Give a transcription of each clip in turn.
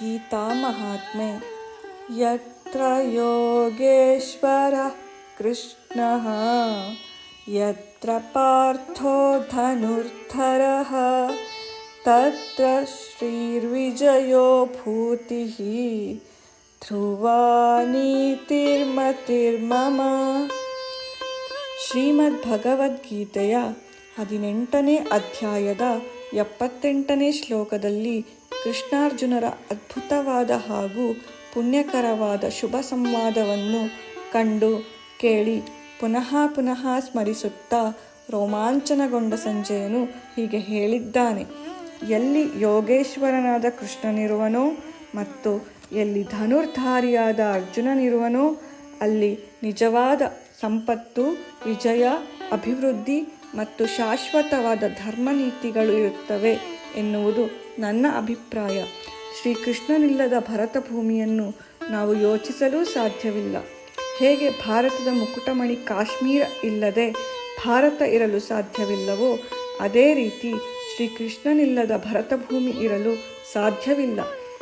गीतामहात्म्ये यत्र योगेश्वरः कृष्णः यत्र पार्थो धनुर्धरः तत्र श्रीर्विजयो भूतिः ಧ್ರುವ ನೀತಿರ್ಮತಿರ್ಮಮ ಶ್ರೀಮದ್ ಭಗವದ್ಗೀತೆಯ ಹದಿನೆಂಟನೇ ಅಧ್ಯಾಯದ ಎಪ್ಪತ್ತೆಂಟನೇ ಶ್ಲೋಕದಲ್ಲಿ ಕೃಷ್ಣಾರ್ಜುನರ ಅದ್ಭುತವಾದ ಹಾಗೂ ಪುಣ್ಯಕರವಾದ ಶುಭ ಸಂವಾದವನ್ನು ಕಂಡು ಕೇಳಿ ಪುನಃ ಪುನಃ ಸ್ಮರಿಸುತ್ತಾ ರೋಮಾಂಚನಗೊಂಡ ಸಂಜಯನು ಹೀಗೆ ಹೇಳಿದ್ದಾನೆ, ಎಲ್ಲಿ ಯೋಗೇಶ್ವರನಾದ ಕೃಷ್ಣನಿರುವನೋ ಮತ್ತು ಎಲ್ಲಿ ಧನುರ್ಧಾರಿಯಾದ ಅರ್ಜುನನಿರುವನೋ, ಅಲ್ಲಿ ನಿಜವಾದ ಸಂಪತ್ತು, ವಿಜಯ, ಅಭಿವೃದ್ಧಿ ಮತ್ತು ಶಾಶ್ವತವಾದ ಧರ್ಮ ನೀತಿಗಳು ಇರುತ್ತವೆ ಎನ್ನುವುದು ನನ್ನ ಅಭಿಪ್ರಾಯ. ಶ್ರೀಕೃಷ್ಣನಿಲ್ಲದ ಭರತ ಭೂಮಿಯನ್ನು ನಾವು ಯೋಚಿಸಲೂ ಸಾಧ್ಯವಿಲ್ಲ. ಹೇಗೆ ಭಾರತದ ಮುಕುಟಮಣಿ ಕಾಶ್ಮೀರ ಇಲ್ಲದೆ ಭಾರತ ಇರಲು ಸಾಧ್ಯವಿಲ್ಲವೋ, ಅದೇ ರೀತಿ ಶ್ರೀಕೃಷ್ಣನಿಲ್ಲದ ಭರತ ಭೂಮಿ ಇರಲು ಸಾಧ್ಯವಿಲ್ಲ.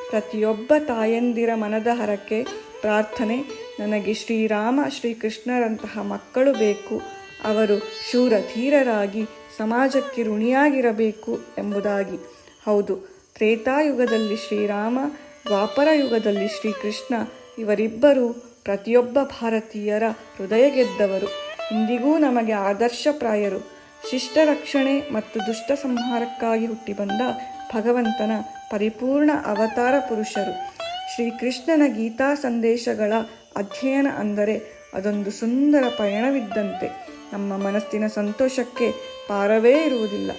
ಪ್ರತಿಯೊಬ್ಬ ತಾಯಂದಿರ ಮನದ ಹರಕೆ, ಪ್ರಾರ್ಥನೆ, ನನಗೆ ಶ್ರೀರಾಮ ಶ್ರೀಕೃಷ್ಣರಂತಹ ಮಕ್ಕಳು ಬೇಕು, ಅವರು ಶೂರ ಧೀರರಾಗಿ ಸಮಾಜಕ್ಕೆ ಋಣಿಯಾಗಿರಬೇಕು ಎಂಬುದಾಗಿ. ಹೌದು, ತ್ರೇತಾಯುಗದಲ್ಲಿ ಶ್ರೀರಾಮ ದ್ವಾಪರ ಯುಗದಲ್ಲಿ ಶ್ರೀಕೃಷ್ಣ ಇವರಿಬ್ಬರೂ ಪ್ರತಿಯೊಬ್ಬ ಭಾರತೀಯರ ಹೃದಯ ಗೆದ್ದವರು ಇಂದಿಗೂ ನಮಗೆ ಆದರ್ಶಪ್ರಾಯರು. ಶಿಷ್ಟ ರಕ್ಷಣೆ ಮತ್ತು ದುಷ್ಟ ಸಂಹಾರಕ್ಕಾಗಿ ಹುಟ್ಟಿ ಬಂದ ಭಗವಂತನ ಪರಿಪೂರ್ಣ ಅವತಾರ ಪುರುಷರು. ಶ್ರೀಕೃಷ್ಣನ ಗೀತಾ ಸಂದೇಶಗಳ ಅಧ್ಯಯನ ಅಂದರೆ ಅದೊಂದು ಸುಂದರ ಪಯಣವಿದ್ದಂತೆ. ನಮ್ಮ ಮನಸ್ಸಿನ ಸಂತೋಷಕ್ಕೆ ಪಾರವೇ ಇರುವುದಿಲ್ಲ.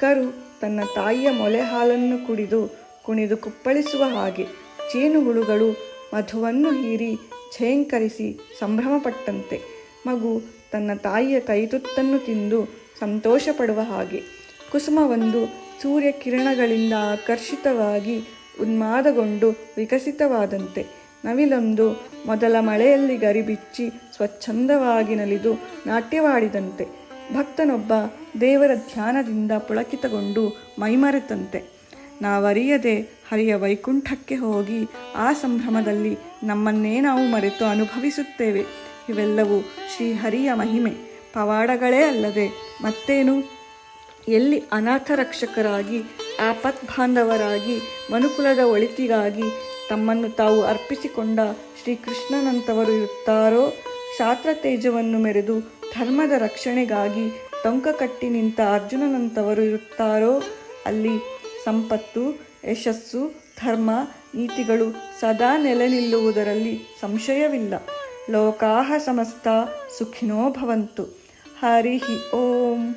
ಕರು ತನ್ನ ತಾಯಿಯ ಮೊಲೆ ಹಾಲನ್ನು ಕುಡಿದು ಕುಣಿದು ಕುಪ್ಪಳಿಸುವ ಹಾಗೆ ಜೇನುಹುಳುಗಳು ಮಧುವನ್ನು ಹೀರಿ ಝೇಂಕರಿಸಿ ಸಂಭ್ರಮಪಟ್ಟಂತೆ. ಮಗು ತನ್ನ ತಾಯಿಯ ಕೈತುತ್ತನ್ನು ತಿಂದು ಸಂತೋಷಪಡುವ ಹಾಗೆ. ಕುಸುಮವೊಂದು ಸೂರ್ಯ ಕಿರಣಗಳಿಂದ ಆಕರ್ಷಿತವಾಗಿ ಉನ್ಮಾದಗೊಂಡು ವಿಕಸಿತವಾದಂತೆ. ನವಿಲೊಂದು ಮೊದಲ ಮಳೆಯಲ್ಲಿ ಗರಿಬಿಚ್ಚಿ ಸ್ವಚ್ಛಂದವಾಗಿ ನಲಿದು ನಾಟ್ಯವಾಡಿದಂತೆ. ಭಕ್ತನೊಬ್ಬ ದೇವರ ಧ್ಯಾನದಿಂದ ಪುಳಕಿತಗೊಂಡು ಮೈಮರೆತಂತೆ. ನಾವರಿಯದೆ ಹರಿಯ ವೈಕುಂಠಕ್ಕೆ ಹೋಗಿ ಆ ಸಂಭ್ರಮದಲ್ಲಿ ನಮ್ಮನ್ನೇ ನಾವು ಮರೆತು ಅನುಭವಿಸುತ್ತೇವೆ. ಇವೆಲ್ಲವೂ ಶ್ರೀಹರಿಯ ಮಹಿಮೆ. ಪವಾಡಗಳೇ ಅಲ್ಲದೆ ಮತ್ತೇನು? ಎಲ್ಲಿ ಅನಾಥ ರಕ್ಷಕರಾಗಿ ಆಪತ್ ಬಾಂಧವರಾಗಿ ಮನುಕುಲದ ಒಳಿತಿಗಾಗಿ ತಮ್ಮನ್ನು ತಾವು ಅರ್ಪಿಸಿಕೊಂಡ ಶ್ರೀಕೃಷ್ಣನಂತವರು ಇರುತ್ತಾರೋ? ಶಾತ್ರ ತೇಜವನ್ನು ಮೆರೆದು ಧರ್ಮದ ರಕ್ಷಣೆಗಾಗಿ ಟೊಂಕ ಕಟ್ಟಿ ನಿಂತ ಅರ್ಜುನನಂತವರು ಇರುತ್ತಾರೋ? ಅಲ್ಲಿ ಸಂಪತ್ತು, ಯಶಸ್ಸು, ಧರ್ಮ, ನೀತಿಗಳು ಸದಾ ನೆಲೆ ನಿಲ್ಲುವುದರಲ್ಲಿ ಸಂಶಯವಿಲ್ಲ. ಲೋಕಾಹ ಸಮಸ್ತ ಸುಖಿನೋ ಭವಂತು. ಹರಿ ಓಂ.